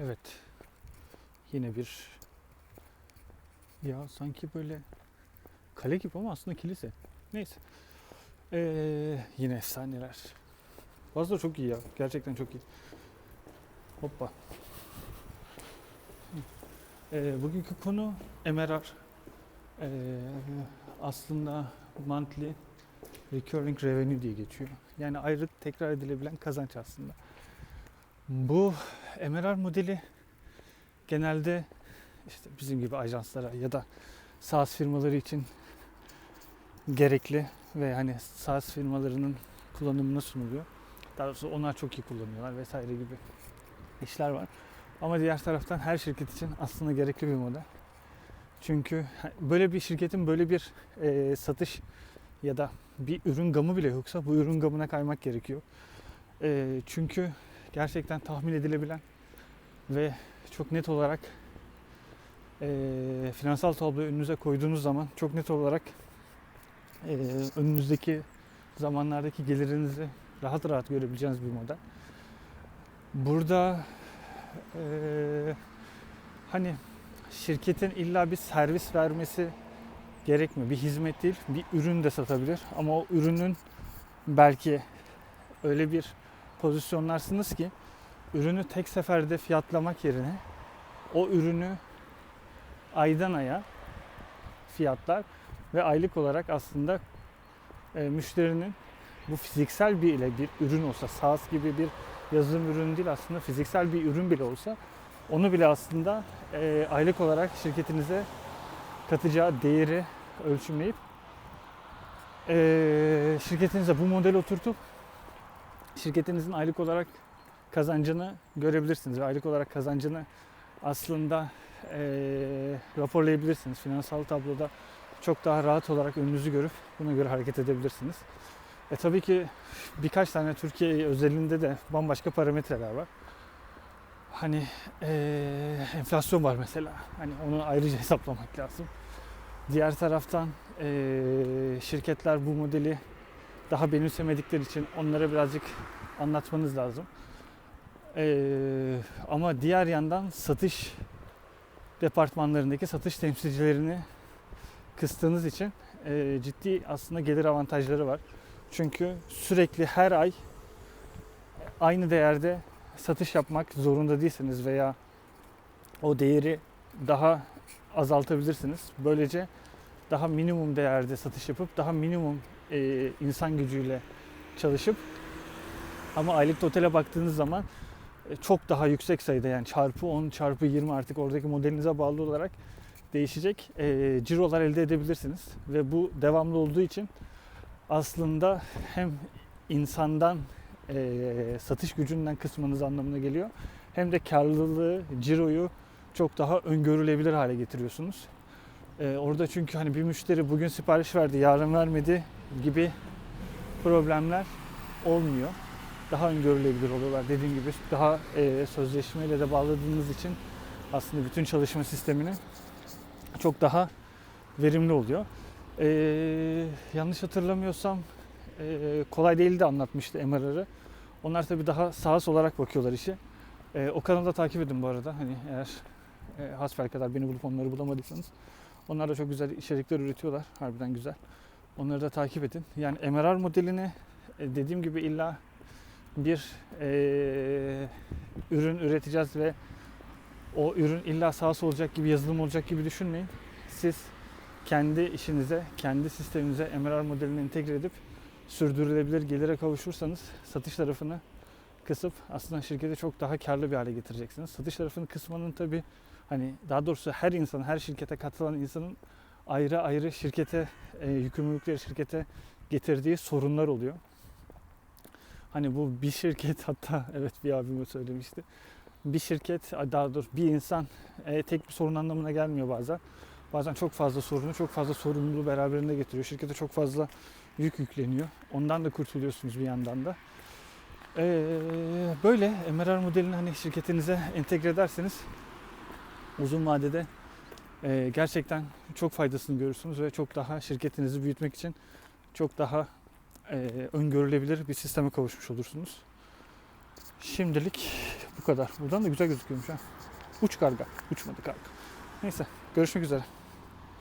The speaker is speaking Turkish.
Evet. Yine bir ya sanki böyle kale gibi ama aslında kilise. Neyse. Ee, yine efsaneler. Bazıları çok iyi ya. Gerçekten çok iyi. Hoppa. Ee, bugünkü konu MRR. Ee, aslında monthly recurring revenue diye geçiyor. Yani ayrı tekrar edilebilen kazanç aslında. Bu MRR modeli genelde işte bizim gibi ajanslara ya da SaaS firmaları için gerekli ve hani SaaS firmalarının kullanımına sunuluyor. Daha doğrusu onlar çok iyi kullanıyorlar vesaire gibi işler var. Ama diğer taraftan her şirket için aslında gerekli bir model. Çünkü böyle bir şirketin böyle bir e, satış ya da bir ürün gamı bile yoksa bu ürün gamına kaymak gerekiyor. E, çünkü gerçekten tahmin edilebilen ve çok net olarak e, finansal tabloyu önünüze koyduğunuz zaman çok net olarak e, önünüzdeki zamanlardaki gelirinizi rahat rahat görebileceğiniz bir model. Burada e, hani şirketin illa bir servis vermesi gerekmiyor. Bir hizmet değil, bir ürün de satabilir. Ama o ürünün belki öyle bir pozisyonlarsınız ki ürünü tek seferde fiyatlamak yerine o ürünü aydan aya fiyatlar ve aylık olarak aslında e, müşterinin bu fiziksel bir ile bir ürün olsa SaaS gibi bir yazılım ürünü değil aslında fiziksel bir ürün bile olsa onu bile aslında e, aylık olarak şirketinize katacağı değeri ölçümleyip e, şirketinize bu modeli oturtup şirketinizin aylık olarak kazancını görebilirsiniz ve aylık olarak kazancını aslında e, raporlayabilirsiniz. Finansal tabloda çok daha rahat olarak önünüzü görüp buna göre hareket edebilirsiniz. E tabii ki birkaç tane Türkiye özelinde de bambaşka parametreler var. Hani e, enflasyon var mesela. Hani onu ayrıca hesaplamak lazım. Diğer taraftan e, şirketler bu modeli daha benimsemedikleri için onlara birazcık anlatmanız lazım. E, ama diğer yandan satış departmanlarındaki satış temsilcilerini kıstığınız için e, ciddi aslında gelir avantajları var. Çünkü sürekli her ay aynı değerde satış yapmak zorunda değilsiniz veya o değeri daha azaltabilirsiniz. Böylece daha minimum değerde satış yapıp daha minimum e, insan gücüyle çalışıp ama aylık totale baktığınız zaman e, çok daha yüksek sayıda yani çarpı 10 çarpı 20 artık oradaki modelinize bağlı olarak değişecek e, cirolar elde edebilirsiniz ve bu devamlı olduğu için aslında hem insandan e, satış gücünden kısmanız anlamına geliyor hem de karlılığı, ciroyu çok daha öngörülebilir hale getiriyorsunuz. E, orada çünkü hani bir müşteri bugün sipariş verdi, yarın vermedi gibi problemler olmuyor. Daha öngörülebilir oluyorlar. Dediğim gibi daha e, sözleşmeyle de bağladığınız için aslında bütün çalışma sistemini çok daha verimli oluyor. Ee, yanlış hatırlamıyorsam e, kolay değil de anlatmıştı MRR'ı. Onlar tabii daha sağız olarak bakıyorlar işe. E, o kanalda takip edin bu arada. Hani eğer e, hasbel kadar beni bulup onları bulamadıysanız. Onlar da çok güzel içerikler üretiyorlar. Harbiden güzel. Onları da takip edin. Yani MRR modelini e, dediğim gibi illa bir e, ürün üreteceğiz ve o ürün illa sağ olacak gibi yazılım olacak gibi düşünmeyin. Siz kendi işinize, kendi sisteminize MRR modelini entegre edip sürdürülebilir gelire kavuşursanız satış tarafını kısıp aslında şirketi çok daha karlı bir hale getireceksiniz. Satış tarafını kısmanın tabi hani daha doğrusu her insan, her şirkete katılan insanın ayrı ayrı şirkete, e, yükümlülükleri şirkete getirdiği sorunlar oluyor. Hani bu bir şirket hatta evet bir abime söylemişti. Bir şirket daha doğrusu bir insan e, tek bir sorun anlamına gelmiyor bazen. Bazen çok fazla sorunu, çok fazla sorumluluğu beraberinde getiriyor. Şirkete çok fazla yük yükleniyor. Ondan da kurtuluyorsunuz bir yandan da. Ee, böyle MRR modelini hani şirketinize entegre ederseniz uzun vadede e, gerçekten çok faydasını görürsünüz ve çok daha şirketinizi büyütmek için çok daha e, öngörülebilir bir sisteme kavuşmuş olursunuz. Şimdilik bu kadar. Buradan da güzel gözüküyormuş ha. Uç karga. Uçmadı karga. Neyse görüşmek üzere.